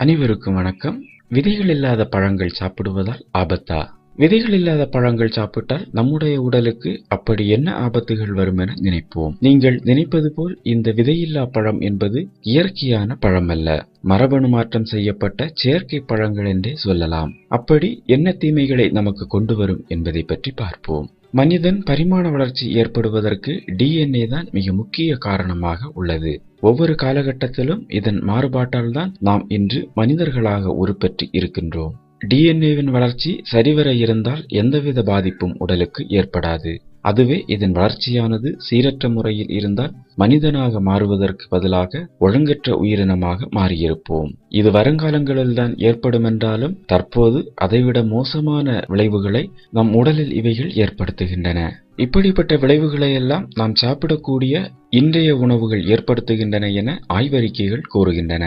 அனைவருக்கும் வணக்கம். விதைகள் இல்லாத பழங்கள் சாப்பிடுவதால் ஆபத்தா? விதைகள் இல்லாத பழங்கள் சாப்பிட்டால் நம்முடைய உடலுக்கு அப்படி என்ன ஆபத்துகள் வரும் என நினைப்போம். நீங்கள் நினைப்பது போல் இந்த விதையில்லா பழம் என்பது இயற்கையான பழம் அல்ல மரபணு மாற்றம் செய்யப்பட்ட செயற்கை பழங்கள் என்றே சொல்லலாம். அப்படி என்ன தீமைகளை நமக்கு கொண்டு வரும் என்பதை பற்றி பார்ப்போம். மனிதன் பரிமாண வளர்ச்சி ஏற்படுவதற்கு டிஎன்ஏ தான் மிக முக்கிய காரணமாக உள்ளது. ஒவ்வொரு காலகட்டத்திலும் இதன் மாறுபாட்டால் தான் நாம் இன்று மனிதர்களாக உருப்பெற்று இருக்கின்றோம். டிஎன்ஏவின் வளர்ச்சி சரிவர இருந்தால் எந்தவித பாதிப்பும் உடலுக்கு ஏற்படாது. அதுவே இதன் வளர்ச்சியானது சீரற்ற முறையில் இருந்தால் மனிதனாக மாறுவதற்கு பதிலாக ஒழுங்கற்ற உயிரினமாக மாறியிருப்போம். இது வருங்காலங்களில் தான் ஏற்படும் என்றாலும் தற்போது அதைவிட மோசமான விளைவுகளை நம் உடலில் இவைகள் ஏற்படுத்துகின்றன. இப்படிப்பட்ட விளைவுகளை எல்லாம் நாம் சாப்பிடக்கூடிய இன்றைய உணவுகள் ஏற்படுத்துகின்றன என ஆய்வறிக்கைகள் கூறுகின்றன.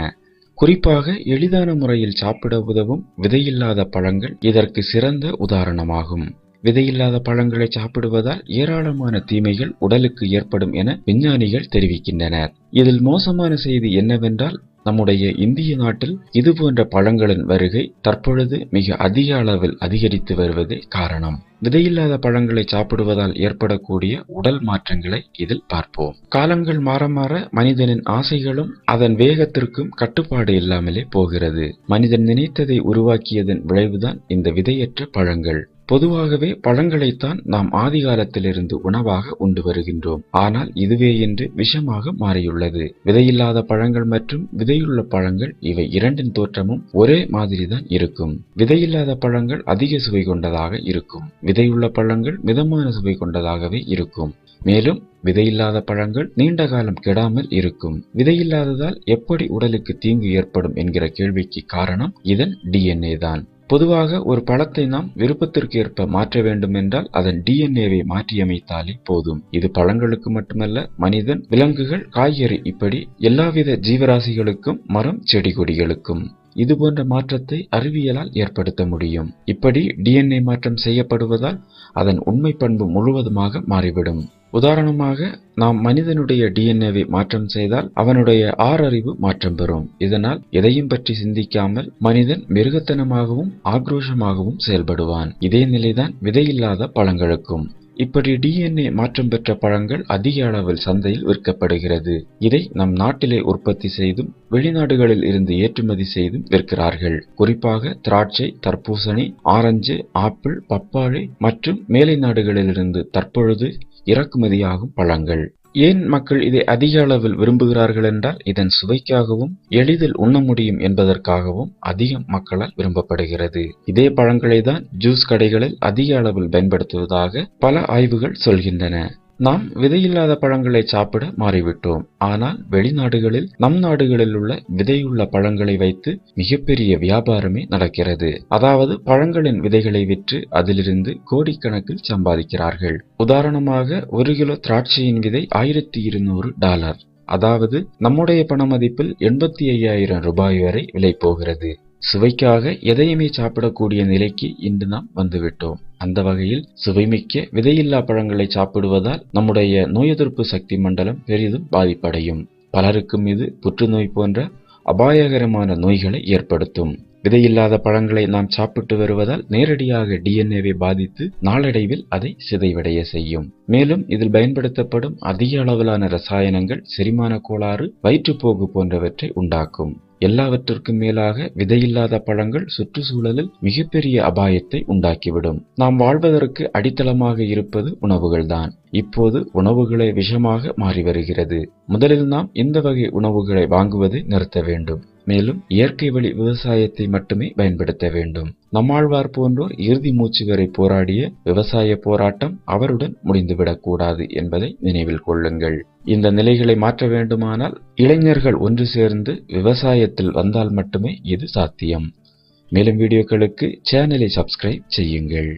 குறிப்பாக எளிதான முறையில் சாப்பிட உதவும் விதையில்லாத பழங்கள் இதற்கு சிறந்த உதாரணமாகும். விதையில்லாத பழங்களை சாப்பிடுவதால் ஏராளமான தீமைகள் உடலுக்கு ஏற்படும் என விஞ்ஞானிகள் தெரிவிக்கின்றனர். இதில் மோசமான செய்தி என்னவென்றால் நம்முடைய இந்திய நாட்டில் இது போன்ற பழங்களின் வருகை தற்பொழுது மிக அதிக அளவில் அதிகரித்து வருவதே காரணம். விதையில்லாத பழங்களை சாப்பிடுவதால் ஏற்படக்கூடிய உடல் மாற்றங்களை இதில் பார்ப்போம். காலங்கள் மாற மாற மனிதனின் ஆசைகளும் அதன் வேகத்திற்கும் கட்டுப்பாடு இல்லாமலே போகிறது. மனிதன் நினைத்ததை உருவாக்கியதன் விளைவுதான் இந்த விதையற்ற பழங்கள். பொதுவாகவே பழங்களைத்தான் நாம் ஆதி காலத்திலிருந்து உணவாக உண்டு வருகின்றோம். ஆனால் இதுவே என்று விஷமாக மாறியுள்ளது. விதையில்லாத பழங்கள் மற்றும் விதையுள்ள பழங்கள் இவை இரண்டின் தோற்றமும் ஒரே மாதிரிதான் இருக்கும். விதையில்லாத பழங்கள் அதிக சுவை கொண்டதாக இருக்கும். விதையுள்ள பழங்கள் மிதமான சுவை கொண்டதாகவே இருக்கும். மேலும் விதையில்லாத பழங்கள் நீண்ட காலம் கெடாமல் இருக்கும். விதையில்லாததால் எப்படி உடலுக்கு தீங்கு ஏற்படும் என்கிற கேள்விக்கு காரணம் இதன் டிஎன்ஏ தான். பொதுவாக ஒரு பழத்தை நாம் விருப்பத்திற்கு ஏற்ப மாற்ற வேண்டும் என்றால் அதன் டிஎன்ஏவை மாற்றியமைத்தாலே போதும். இது பழங்களுக்கு மட்டுமல்ல மனிதன் விலங்குகள் காய்கறி இப்படி எல்லாவித ஜீவராசிகளுக்கும் மரம் செடி கொடிகளுக்கும் இது போன்ற மாற்றத்தை அறிவியலால் ஏற்படுத்த முடியும். இப்படி டிஎன்ஏ மாற்றம் செய்யப்படுவதால் அதன் உண்மை பண்பு முழுவதுமாக மாறிவிடும். உதாரணமாக நாம் மனிதனுடைய டிஎன்ஏவை மாற்றம் செய்தால் அவனுடைய ஆறறிவு மாற்றம் பெறும். இதனால் எதையும் பற்றி சிந்திக்காமல் மனிதன் மிருகத்தனமாகவும் ஆக்ரோஷமாகவும் செயல்படுவான். இதே நிலைதான் விதையில்லாத பழங்களுக்கும். இப்படி டிஎன்ஏ மாற்றம் பெற்ற பழங்கள் அதிக அளவில் சந்தையில் விற்கப்படுகிறது. இதை நம் நாட்டிலே உற்பத்தி செய்தும் வெளிநாடுகளில் இருந்து ஏற்றுமதி செய்தும் விற்கிறார்கள். குறிப்பாக திராட்சை தர்பூசணி ஆரஞ்சு ஆப்பிள் பப்பாளி மற்றும் மேலை நாடுகளிலிருந்து தற்பொழுது இறக்குமதியாகும் பழங்கள். ஏன் மக்கள் இதை அதிக அளவில் விரும்புகிறார்கள் என்றால் இதன் சுவைக்காகவும் எளிதில் உண்ண முடியும் என்பதற்காகவும் அதிகம் மக்களால் விரும்பப்படுகிறது. இதே பழங்களை தான் ஜூஸ் கடைகளில் அதிக அளவில் பயன்படுத்துவதாக பல ஆய்வுகள் சொல்கின்றன. நாம் விதையில்லாத பழங்களை சாப்பிட மாறிவிட்டோம். ஆனால் வெளிநாடுகளில் நம் நாடுகளில் உள்ள விதையுள்ள பழங்களை வைத்து மிகப்பெரிய வியாபாரமே நடக்கிறது. அதாவது பழங்களின் விதைகளை விற்று அதிலிருந்து கோடிக்கணக்கில் சம்பாதிக்கிறார்கள். உதாரணமாக ஒரு கிலோ திராட்சையின் விதை ஆயிரத்தி இருநூறு டாலர். அதாவது நம்முடைய பண மதிப்பில் எண்பத்தி ஐயாயிரம் ரூபாய் வரை விலை போகிறது. சுவைக்காக எதையுமே சாப்பிடக்கூடிய நிலைக்கு இன்று நாம் வந்துவிட்டோம். அந்த வகையில் சுவைமிக்க விதையில்லா பழங்களை சாப்பிடுவதால் நம்முடைய நோய் எதிர்ப்பு சக்தி மண்டலம் பெரிதும் பாதிப்படையும். பலருக்கும் இது புற்றுநோய் போன்ற அபாயகரமான நோய்களை ஏற்படுத்தும். விதையில்லாத பழங்களை நாம் சாப்பிட்டு வருவதால் நேரடியாக டிஎன்ஏவை பாதித்து நாளடைவில் அதை சிதைவடைய செய்யும். மேலும் இதில் பயன்படுத்தப்படும் அதிக அளவிலான ரசாயனங்கள் செரிமான கோளாறு வயிற்றுப்போக்கு போன்றவற்றை உண்டாக்கும். எல்லாவற்றிற்கும் மேலாக விதையில்லாத பழங்கள் சுற்றுச்சூழலில் மிகப்பெரிய அபாயத்தை உண்டாக்கிவிடும். நாம் வாழ்வதற்கு அடித்தளமாக இருப்பது உணவுகள்தான். இப்போது உணவுகளை விஷமாக மாறி வருகிறது. முதலில் நாம் இந்த வகை உணவுகளை வாங்குவதை நிறுத்த வேண்டும்? மேலும் இயற்கை வழி விவசாயத்தை மட்டுமே பயன்படுத்த வேண்டும். நம்மாழ்வார் போன்றோர் இறுதி மூச்சு வரை போராடிய விவசாய போராட்டம் அவருடன் முடிந்துவிடக்கூடாது என்பதை நினைவில் கொள்ளுங்கள். இந்த நிலைகளை மாற்ற வேண்டுமானால் இளைஞர்கள் ஒன்று சேர்ந்து விவசாயத்தில் வந்தால் மட்டுமே இது சாத்தியம். மேலும் வீடியோக்களுக்கு சேனலை சப்ஸ்கிரைப் செய்யுங்கள்.